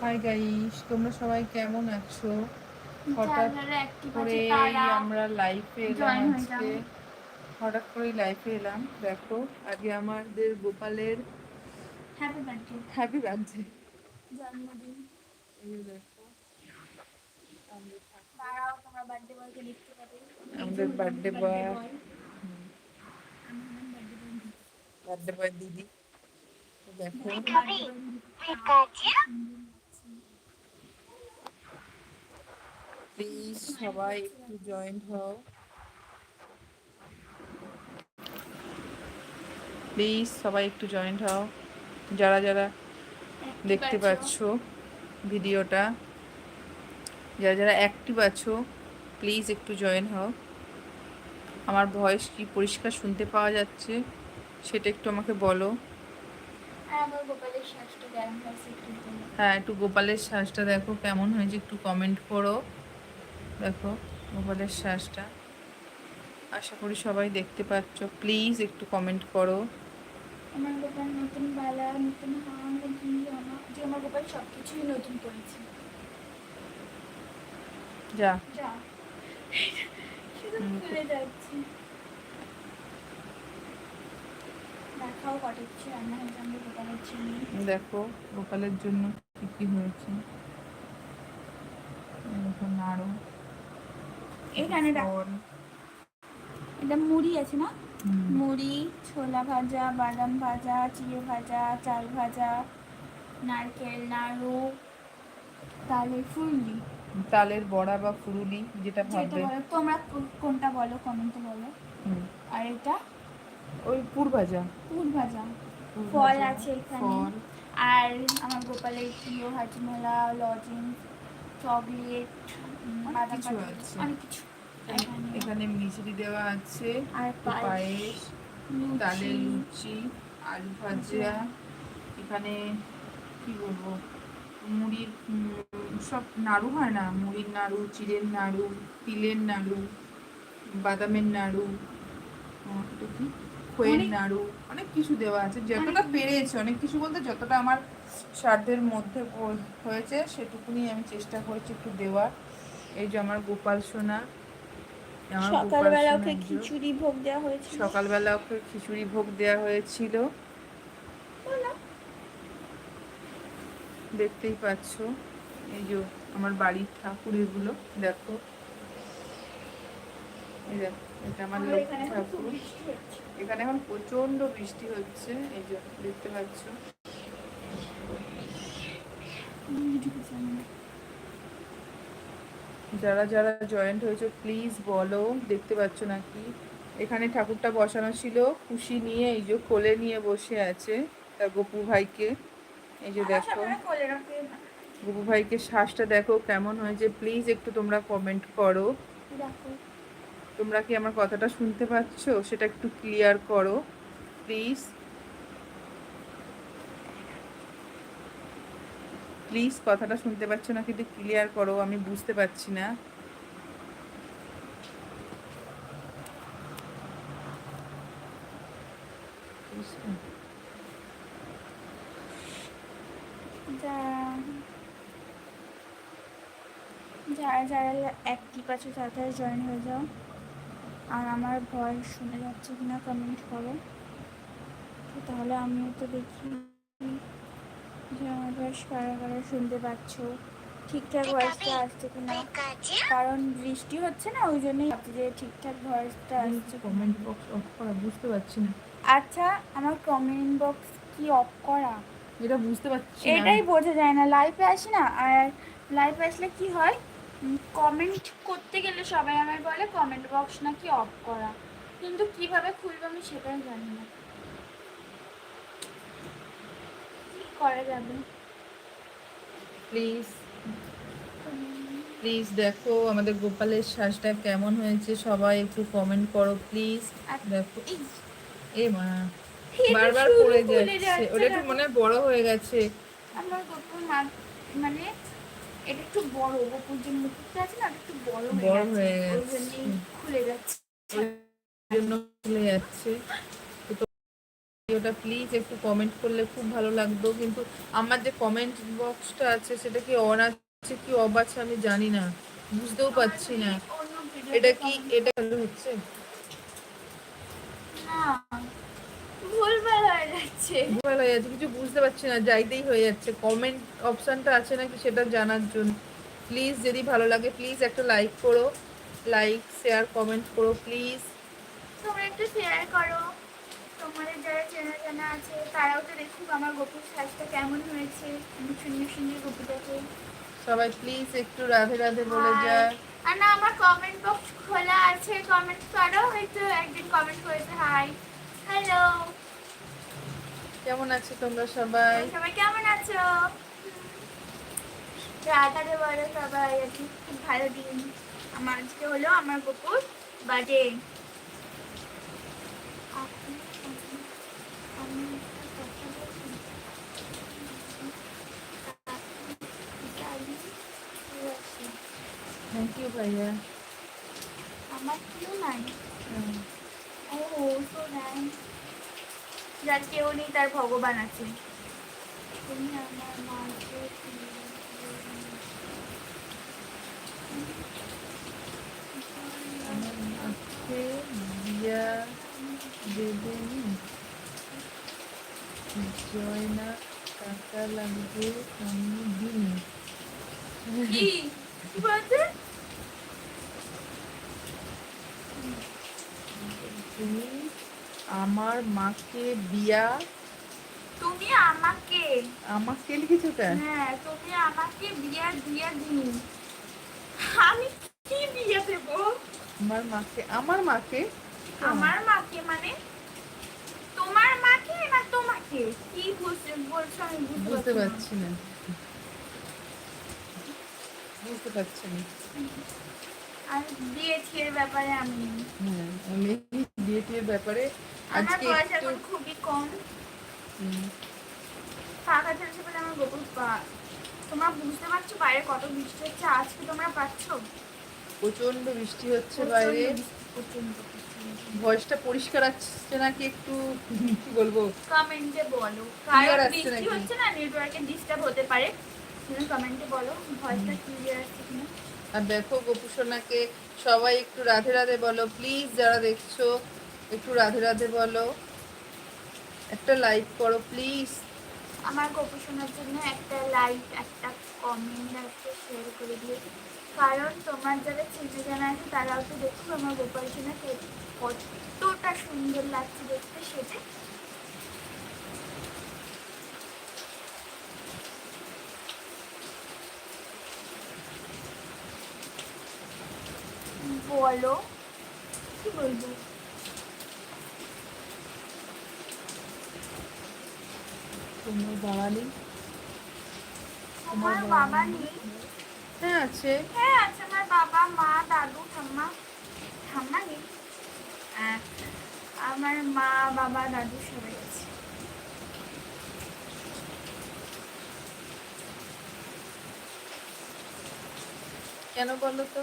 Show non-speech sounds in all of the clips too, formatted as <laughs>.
Hi guys তোমরা সবাই কেমন আছো? হঠাৎ করে তারা। আমরা লাইফে এলাম আজকে। হঠাৎ করে লাইফে এলাম দেখো আগে আমাদের গোপালের হ্যাপি বার্থডে হ্যাপি বার্থডে জন্মদিন। এই দেখো আমাদের বার্থডে বয় বার্থডে বয় দিদি। দেখো। প্লিজ সবাই একটু জয়েন হও। প্লিজ সবাই একটু জয়েন্ট হও। যারা যারা দেখতে পাচ্ছ ভিডিওটা যারা যারা অ্যাক্টিভ আছো প্লিজ একটু জয়েন হও। আমার ভয়েস কি পরিষ্কার শুনতে পাওয়া যাচ্ছে সেটা একটু আমাকে বলো। বলো। হ্যাঁ একটু গোপালের শ্বাসটা দেখো কেমন হয়েছে একটু কমেন্ট করো। দেখো গোপালের শ্বাসটা আশা করি সবাই দেখতে পাচ্ছ। প্লিজ একটু কমেন্ট করো। আমার গোপাল নতুন বালা নতুন জামা যে আমার গোপাল সব কিছুই নতুন করেছে। যা। যা। শুধু। খুলে যাচ্ছে। দেখো গোপালের জন্য কি কি হয়েছে। দেখো নাড়ু। এখানে এটা মুড়ি আছে না? মুড়ি ছোলা ভাজা বাদাম ভাজা চিড়ে ভাজা চাল ভাজা নারকেল নাড়ু তালের ফুললি তালের বড়া বা ফুরুলি যেটা যেটা ভাববে। তোমরা কোনটা বলো কমেন্টে বলো। আর এটা? ওই পুর ভাজা। পুর ভাজা। ফল আছে এখানে। আর আমার গোপালের প্রিয় হাজমোলা লজেন্স চকলেট। অনেক কিছু আছে। অনেক কিছু। এখানে মিছরি দেওয়া আছে। পায়েস, ডালের লুচি আলু ভাজা। এখানে কি বলব? মুড়ির সব নাড়ু হয় না? মুড়ির নাড়ু চিড়ের নাড়ু তিলের নাড়ু বাদামের নাড়ু কি? খোয়ের নাড়ু অনেক কিছু দেওয়া আছে। যতটা পেরেছে অনেক কিছু বলতে যতটা আমার সাধ্যের মধ্যে হয়েছে সেটুকুনি আমি চেষ্টা করেছি একটু দেওয়ার। এই যে আমার গোপাল সোনা সকালবেলা ওকে খিচুড়ি ভোগ দেওয়া হয়েছিল। সকালবেলা ওকে খিচুড়ি ভোগ দেওয়া হয়েছিল। দেখতেই পাচ্ছ এই যে আমার বাড়ির ঠাকুর এগুলো দেখো। এই দেখো এটা আমার লক্ষ্মী এখানে এখন ঠাকুর। এখানে এখন প্রচণ্ড বৃষ্টি হচ্ছে এই যে দেখতে পাচ্ছ। যারা যারা জয়েন্ট হয়েছে প্লিজ বলো দেখতে পাচ্ছ নাকি? এখানে ঠাকুরটা বসানো ছিল খুশি নিয়ে এই যে কোলে নিয়ে বসে আছে তার গপু ভাইকে। এই যে দেখো রাখে না। গুবু ভাইকে শ্বাসটা দেখো কেমন হয়েছে। প্লিজ একটু তোমরা কমেন্ট করো। তোমরা কি আমার কথাটা শুনতে পাচ্ছ? সেটা একটু ক্লিয়ার করো প্লিজ প্লিজ কথাটা শুনতে পাচ্ছ না, কিন্তু ক্লিয়ার করো, আমি বুঝতে পারছি না। যারা যারা অ্যাক্টিভ আছে তাড়াতাড়ি জয়েন হয়ে যাও। আর আমার ভয়েস শুনে যাচ্ছে কিনা কমেন্ট করো। তাহলে আমিও তো দেখি। আমার ভয়েস কারা কারা শুনতে পাচ্ছ। ঠিকঠাক ভয়েসটা আসছে কিনা? কারণ বৃষ্টি হচ্ছে না ওই জন্যই ভাবছি যে ঠিকঠাক ভয়েসটা আসছে কমেন্ট বক্স অফ করা বুঝতে পারছি না। আচ্ছা আমার কমেন্ট বক্স কি অফ করা? যেটা বুঝতে পারছি এটাই বোঝা যায় না লাইভে আসি না আর লাইভে আসলে কি হয়? কমেন্ট করতে গেলে সবাই আমায় বলে কমেন্ট বক্স নাকি অফ করা। কিন্তু কীভাবে খুলবো আমি সেটাই জানি না কি করা যাবে। প্লিজ। প্লিজ দেখো আমাদের গোপালের শ্বাসটা কেমন হয়েছে সবাই একটু কমেন্ট করো প্লিজ। দেখো। এই, এ মা বারবার পড়ে যাচ্ছে। ওটা একটু মনে বড় হয়ে গেছে। আমার গপুর মা মানে এটা একটু বড় গপুর যে মুকুটটা আছে না একটু বড় বড় হয়ে গেছে। খুলে যাচ্ছে। জন্য খুলে যাচ্ছে। ভিডিওটা প্লিজ একটু কমেন্ট করলে খুব ভালো লাগতো। কিন্তু আমার যে কমেন্ট বক্সটা আছে সেটা কি অন আছে কি অফ আছে আমি জানি না। বুঝতেও পারছি না। এটা কি এটা ভালো হচ্ছে? ভুলভাল হয়ে যাচ্ছে। ভুল হয়ে যাচ্ছে কিছু বুঝতে পারছি না যাইতেই হয়ে যাচ্ছে। কমেন্ট অপশনটা আছে নাকি সেটা জানার জন্য। প্লিজ যদি ভালো লাগে প্লিজ একটা লাইক করো। লাইক শেয়ার কমেন্ট করো প্লিজ তোমরা একটু শেয়ার করো। তোমাদের যারা চেনা জানা আছে তারাও তো দেখুক আমার গোপুর সাজটা কেমন হয়েছে। আমি সুন্দর সুন্দর গোপুটাকে। সবাই প্লিজ একটু রাধে রাধে বলে. যায় আর না আমার কমেন্ট বক্স খোলা আছে। কমেন্ট করো হয়তো একদিন কমেন্ট করেছে হাই হ্যালো কেমন আছে তোমরা সবাই? সবাই কেমন আছো? রাধারে বলো সবাই আজকে খুব ভালো দিন। আমার আজকে হলো আমার গোপুর বার্থডে ভাইয়া আমার কেউ নাই। ও তো নাই। যার কেউ নেই তার ভগবান আছে। তুমি আমার মাকে আমার মাকে বিয়া দেবেনি জয়না টাকা লাগবে আমি দিনি কি বলছে? তুমি আমার মাকে বিয়া তুমি আমাকে আমাকে লিখেছো কেন হ্যাঁ তুমি আমাকে বিয়া দিয়া দিন। আমি কি বিয়ে দেব? আমার মাকে আমার মাকে? আমার মাকে মানে? তোমার মাকে না তোমাকে? কি বুঝতে বলছো আমি বুঝতে পারছি না। বুঝতে পারছি না। আর এর ব্যাপারে আমি হ্যাঁ আমি টিয়ের ব্যাপারে আজকে একটু খুবই কম। ফাঁকা চলছে বলে আমার গোপন পা তোমরা বুঝতে পারছ বাইরে কত বৃষ্টি হচ্ছে? আজকে তোমরা পাচ্ছ? প্রচণ্ড বৃষ্টি হচ্ছে বাইরে। ভয়েসটা পরিষ্কার আসছে নাকি একটু কি বলব? কমেন্টে বলো। কারণ বৃষ্টি হচ্ছে না নেটওয়ার্কের ডিস্টার্ব হতে পারে। তুমি কমেন্টে বলো ভয়েসটা ক্লিয়ার আসছে কিনা? আর দেখো গোপুসোনাকে সবাই একটু রাধে রাধে বলো। প্লিজ যারা দেখছ, একটু রাধে রাধে বলো। একটা লাইক করো প্লিজ আমার গল্প শোনার জন্য একটা লাইক একটা কমেন্ট একটা শেয়ার করে দিও। কারণ তোমার যারা চিনে জানা আছে, তারাও তো দেখো আমার গোপাল সোনাকে কতটা সুন্দর লাগছে দেখতে সেটা বলো কি বলব? তোমার বাবা নেই? আমার বাবা নেই। হ্যাঁ আছে। হ্যাঁ আছে আমার বাবা মা দাদু ঠাম্মা। ঠাম্মা নেই। আহ, আমার মা বাবা দাদু সবাই আছে। কেন বলো তো?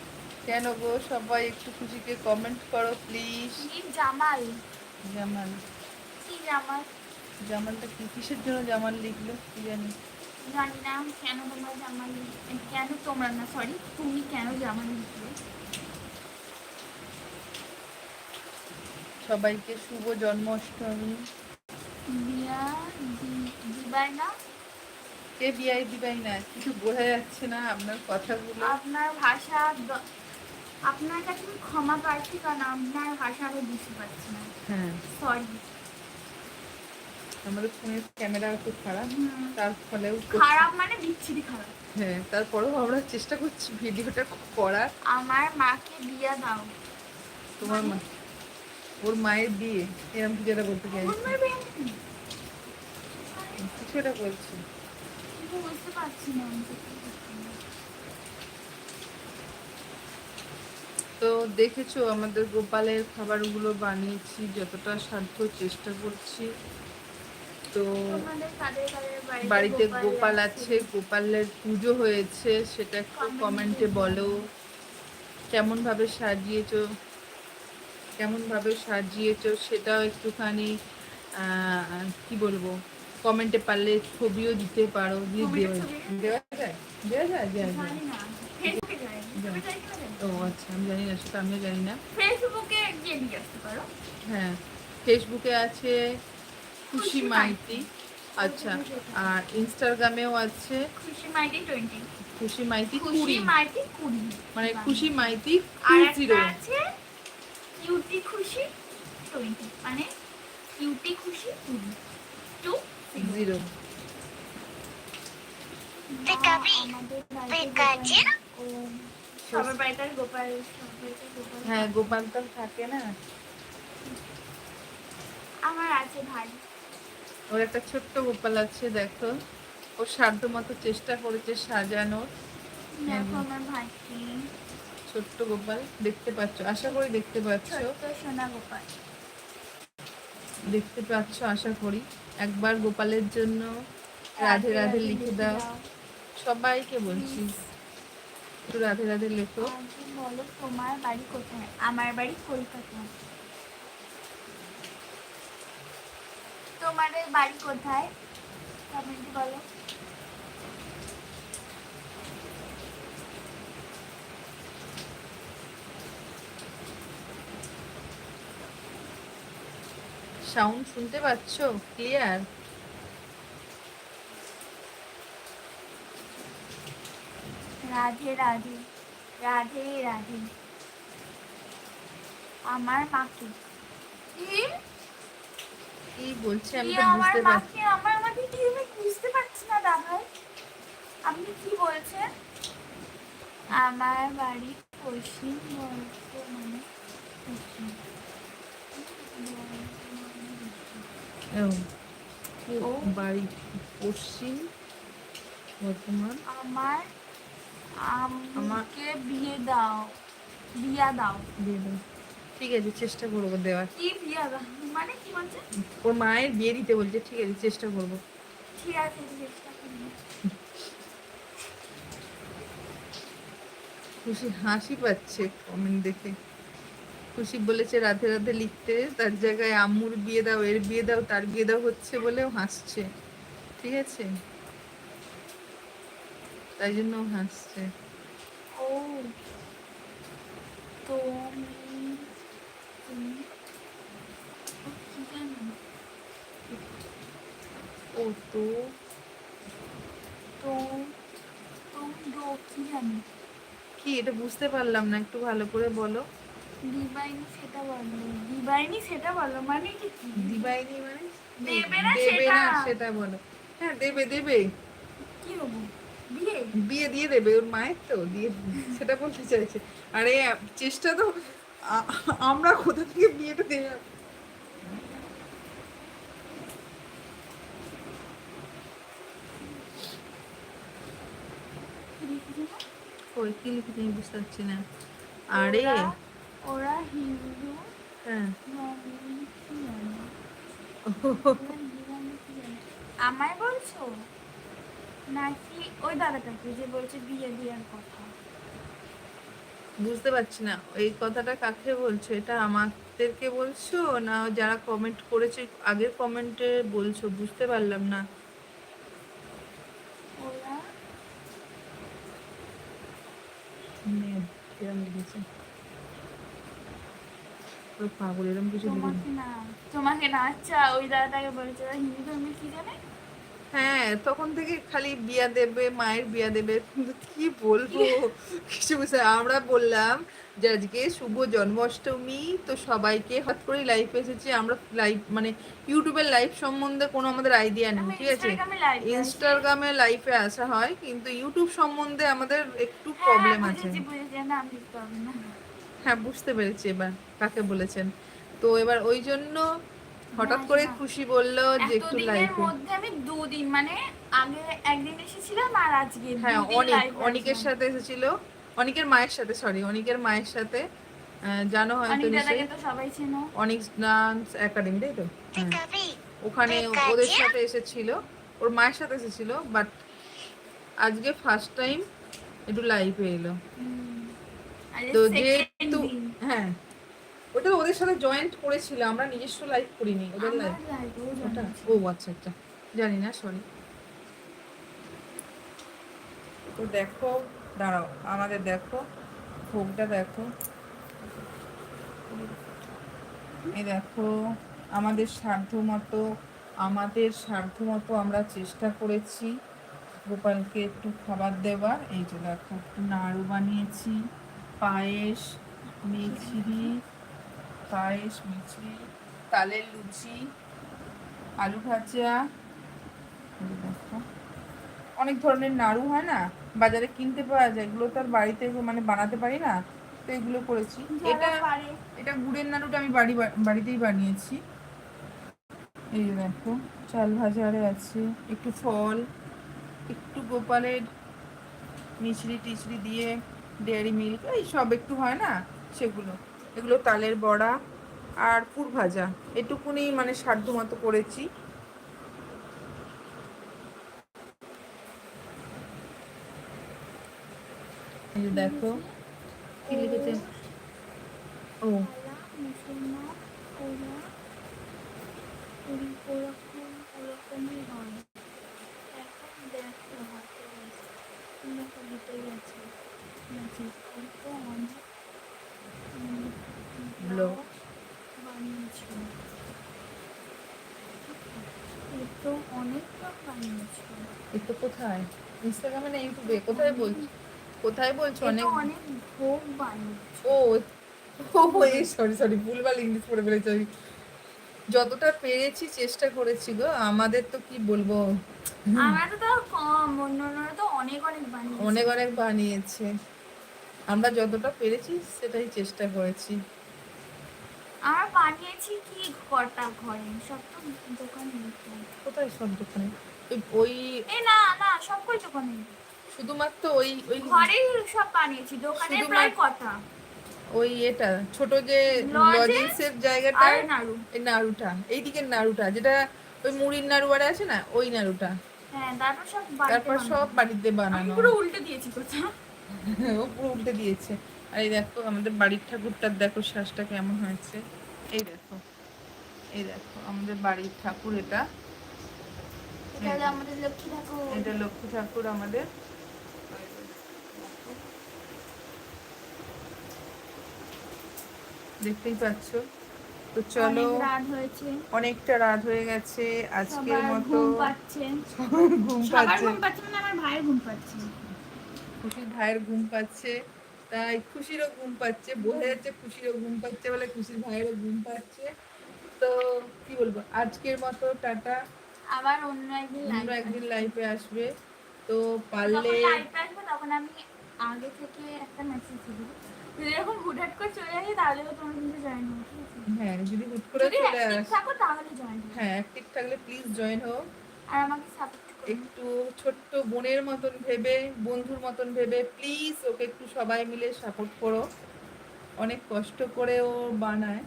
কেন গো? সবাই একটু খুশিকে কমেন্ট করো প্লিজ কি জামাল? জামাল। কি জামাল? জামালটা কি? কিসের জন্য জামাল লিখলো কি জানি? জানি না কেন তোমরা জামাল কেন তোমরা না সরি তুমি কেন জামাল লিখলে? সবাইকে শুভ জন্মাষ্টমী। বিয়া দিবাই না? কে বিয়াই দিবাই না? কিছু বোঝা যাচ্ছে না আপনার কথাগুলো। আপনার ভাষা আপনার কাছে আমি ক্ষমা প্রার্থী কারণ আপনার ভাষা আমি বুঝতে পারছি না। হ্যাঁ। সরি আমাদের ফোনের ক্যামেরা খুব খারাপ। তার ফলেও খারাপ মানে বিচ্ছিরি খারাপ। হ্যাঁ তারপরেও আমরা চেষ্টা করছি ভিডিওটা করার। আমার মাকে বিয়া দাও। তোমার মা? ওর মায়ের বিয়ে। এরকম কিছু একটা বলতে চাই আমার মায়ের বিয়ে সেটা বলছি। কিন্তু বুঝতে পারছি করছি না। তো দেখেছ আমাদের গোপালের খাবারগুলো বানিয়েছি যতটা সাধ্য চেষ্টা করছি। তো বাড়িতে গোপাল আছে? গোপালের পুজো হয়েছে সেটা একটু কমেন্টে বলো। কেমনভাবে সাজিয়েছো কেমন ভাবে সাজিয়েছো সেটাও একটুখানি কি বলব কমেন্টে পারলে ছবিও দিতে পারো দিয়ে? দেওয়া যায়। দেওয়া যায় দেওয়া যায় ও আচ্ছা আমি জানি না সেটা আমিও জানি না। ফেসবুকে গিয়ে দিয়ে আসতে পারো। হ্যাঁ ফেসবুকে আছে খুশি মাইতি। আচ্ছা আর ইনস্টাগ্রামেও আছে খুশি মাইটি টোয়েন্টি। খুশি মাইতি খুশি কুড়ি মাইটি কুড়ি। মানে খুশি মাইতি আর জিরো। আছে কিউটি খুশি টোয়েন্টি। মানে কিউটি খুশি কুড়ি। Two zero. Pikapi. Pikachu. সবার বাড়িতে হ্যাঁ গোপাল তো থাকে না। আমার আছে ভাই। ওর একটা ছোট্ট গোপাল আছে দেখো। ও সাধ্য মতো চেষ্টা করেছে সাজানোর। দেখো আমার ভাইকে ছোট্ট গোপাল দেখতে পাচ্ছ? আশা করি দেখতে পাচ্ছ। সোনা গোপাল। দেখতে পাচ্ছ আশা করি। একবার গোপালের জন্য রাধে রাধে লিখে দাও। সবাইকে বলছি। একটু রাধে রাধে লেখো। বলো তোমার বাড়ি কোথায়? আমার বাড়ি কলকাতা। তোমাদের বাড়ি কোথায়? কমেন্টে বলো। সাউন্ড শুনতে পাচ্ছ? ক্লিয়ার রাধে রাধে রাধে রাধে। আমার মাকে। কি বলছে? আমি তো বুঝতে পারছি আমার মাকে কি আমি বুঝতে পারছি না দাদাই আপনি কি বলছেন? আমার বাড়ি পশ্চিম বর্ধমানে। বাড়ি পশ্চিম বর্ধমান। আমার আমাকে বিয়ে দাও বিয়া দাও। ঠিক আছে চেষ্টা করব দেওয়ার। কি বিয়া দাও? মানে কি বলছে? ওর মায়ের বিয়ে দিতে বলছে ঠিক আছে চেষ্টা করব। ঠিক আছে চেষ্টা খুশি হাসি পাচ্ছে কমেন্ট দেখে। খুশি বলেছে রাধে রাধে লিখতে তার জায়গায় আম্মুর বিয়ে দাও এর বিয়ে দাও তার বিয়ে দাও হচ্ছে বলেও হাসছে। ঠিক আছে? তাই জন্য হাসছে। ও তুমি ও, তো তো কি জানি? কি এটা বুঝতে পারলাম না একটু ভালো করে বলো। দিবাইনি সেটা বলো দিবাইনি সেটা বলো মানে কি? দিবাইনি মানে? দেবে। না সেটা বলো। হ্যাঁ দেবে দেবে। কি হব? বিয়ে? দিয়ে দেবে ওর মায়ের তো দিয়ে সেটা বলতে চাইছে। আরে চেষ্টা তো আমরা কোথা থেকে বিয়েটা? ওই কি লিখেছে আমি বুঝতে পারছি না। আরে। ওরা- হিন্দু হ্যাঁ? আমায় বলছো? নাকি ওই দাদাটাকে যে বলছে বিয়ে বিয়ের কথা? বুঝতে পারছি না এই কথাটা কাকে বলছো? এটা আমাদেরকে বলছো না যারা কমেন্ট করেছে আগের কমেন্টে বলছো? বুঝতে পারলাম না। পাগল এরম কিছু তোমাকে না তোমাকে না আচ্ছা ওই দাদাটাকে বলেছে হিন্দু ধর্মে কি জানে? হ্যাঁ তখন থেকে খালি বিয়া দেবে মায়ের বিয়া দেবে। কিন্তু কি বলব? কিছু বুঝতে আমরা বললাম যে আজকে শুভ জন্মাষ্টমী তো সবাইকে হঠাৎ করে লাইভ এসেছে। আমরা লাইভ মানে ইউটিউবের লাইভ সম্বন্ধে কোনো আমাদের আইডিয়া নেই ঠিক আছে? ইনস্টাগ্রামে লাইভে আসা। হয় কিন্তু ইউটিউব সম্বন্ধে আমাদের একটু হ্যাঁ, প্রবলেম আছে। হবে না। হ্যাঁ বুঝতে পেরেছি এবার কাকে বলেছেন। তো এবার ওই জন্য হঠাৎ করে খুশি বলল যে একটু লাইভে মধ্যে আমি দুদিন মানে আগে একদিন এসেছিলাম আর আজকে হ্যাঁ অনেক অনেকের সাথে এসেছিল। অনেকের মায়ের সাথে সরি অনেকের মায়ের সাথে। জানো হয়তো নিশ্চয়ই? তো সবাই চেনো। অনেক ডান্স একাডেমি তাই তো? হ্যাঁ। ওখানে ওদের সাথে এসেছিল। ওর মায়ের সাথে এসেছিল বাট আজকে ফার্স্ট টাইম একটু লাইভে এলো। তো যেহেতু হ্যাঁ। ওটা ওদের সাথে জয়েন্ট করেছিল আমরা নিজস্ব লাইভ করিনি ওদের লাইভ ওটা? ও আচ্ছা আচ্ছা। জানি না সরি তো দেখো দাঁড়াও আমাদের দেখো ভোগটা দেখো। এই দেখো আমাদের সাধ্য মতো আমাদের সাধ্য মতো আমরা চেষ্টা করেছি। গোপালকে একটু খাবার দেওয়ার এই যে দেখো একটু নাড়ু বানিয়েছি পায়েস মিছরি পায়েস মিছরি তালের লুচি আলু ভাজা অনেক ধরনের নাড়ু হয় না? বাজারে কিনতে পাওয়া যায়। এগুলো তো আর বাড়িতে মানে বানাতে পারি না তো এগুলো করেছি। এটা এটা গুড়ের নাড়ুটা আমি বাড়ি বাড়িতেই বানিয়েছি। এই দেখো চাল ভাজারে আছে। একটু ফল একটু গোপালের মিছরি টিচড়ি দিয়ে ডেয়ারি মিল্ক এই সব একটু হয় না? সেগুলো। এগুলো তালের বড়া আর পুর ভাজা। এটুকুনি মানে সাধ্য মতো করেছি। দেখো কি লিখেছে? ও। পালা, তো তো কোথায়? ইনস্টাগ্রামে না ইউটিউবে কোথায় বলছো কোথায় বলছো অনেক? অনেক ভোগ বানিয়েছো। ও ও এই সরি সরি ভুলভাল ইংলিশ পড়ে ফেলেছি আমি। যতটা পেরেছি চেষ্টা করেছি গো আমাদের তো কি বলব? আমরা তো কম অন্যান্যরা তো অনেক অনেক বানিয়েছে। অনেক অনেক বানিয়েছে। আমরা যতটা পেরেছি সেটাই চেষ্টা করেছি। আমরা বানিয়েছি কি কটা ঘরে? সব তো দোকানে। কোথায় সব দোকানে? ওই- এ না না সব কই দোকানে। শুধুমাত্র ওই ওই ঘরেই সব বানিয়েছি দোকানে প্রায় কটা। ওই এটা ছোট যে লজেন্সের জায়গাটা আর নাড়ু। এই নাড়ুটা এইদিকের নাড়ুটা যেটা ওই মুড়ির নাড়ু আর আছে না ওই নাড়ুটা। হ্যাঁ তারপর সব বাড়িতে তারপর বানানো। পুরো উল্টে দিয়েছি কোথা <laughs> ও পুরো উল্টে দিয়েছে। আর এই দেখো আমাদের বাড়ির ঠাকুরটার দেখো শ্বাসটা কেমন হয়েছে। এই দেখো এই দেখো আমাদের বাড়ির ঠাকুর এটা। এটা লক্ষ্মী ঠাকুর। আমাদের। দেখতেই পাচ্ছ? তো চলো হয়েছে। অনেকটা রাত হয়ে গেছে আজকের মতো। মানে ঘুম পাচ্ছে। খুশির ভাইয়ের ঘুম পাচ্ছে। তাই খুশিরও ঘুম পাচ্ছে বোঝা যাচ্ছে খুশিরও ঘুম পাচ্ছে বলে খুশির ভাইয়েরও ঘুম পাচ্ছে। তো কি বলব আজকের মতো টাটা। আবার অন্য একদিন অন্য একদিন লাইফে আসবে। তো পারলে আসবে তখন আমি আগে থেকে একটা মেসেজ দিব। যদি এরকম হুটহাট করে চলে আসি তাহলে তো তোমার কিন্তু জয়েন হবে হ্যাঁ যদি হুট করে চলে থাকো তাহলে জয়েন হ্যাঁ অ্যাক্টিভ থাকলে প্লিজ জয়েন হও আর আমাকে সাপোর্ট একটু ছোট্ট বোনের মতন ভেবে বন্ধুর মতন ভেবে প্লিজ ওকে একটু সবাই মিলে সাপোর্ট করো। অনেক কষ্ট করে ও বানায়।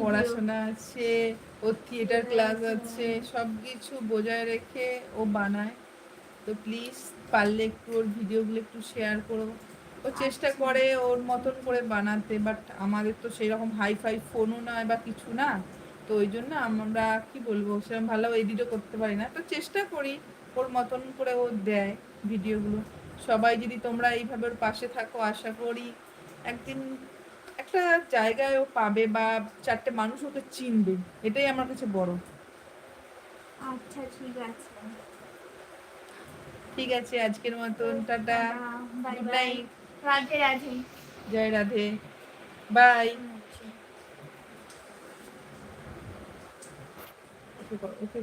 পড়াশোনা আছে ওর থিয়েটার ক্লাস আছে সব কিছু বজায় রেখে ও বানায়। তো প্লিজ পারলে একটু ওর ভিডিওগুলো একটু শেয়ার করো। ও চেষ্টা করে ওর মতন করে বানাতে বাট আমাদের তো সেই রকম হাই ফাই ফোনও নয় বা কিছু না। তো ওই জন্য আমরা কি বলব সেরকম ভালো এডিটও করতে পারি না। তো চেষ্টা করি। ওর মতন করে ও দেয় ভিডিওগুলো। সবাই যদি তোমরা এইভাবে ওর পাশে থাকো আশা করি একদিন একটা জায়গায় ও পাবে বা চারটে মানুষ ওকে চিনবে। এটাই আমার কাছে বড়। আচ্ছা ঠিক আছে। ঠিক আছে আজকের মতন tata. Bye good night Radhe Radhe. জয় রাধে। Bye okay.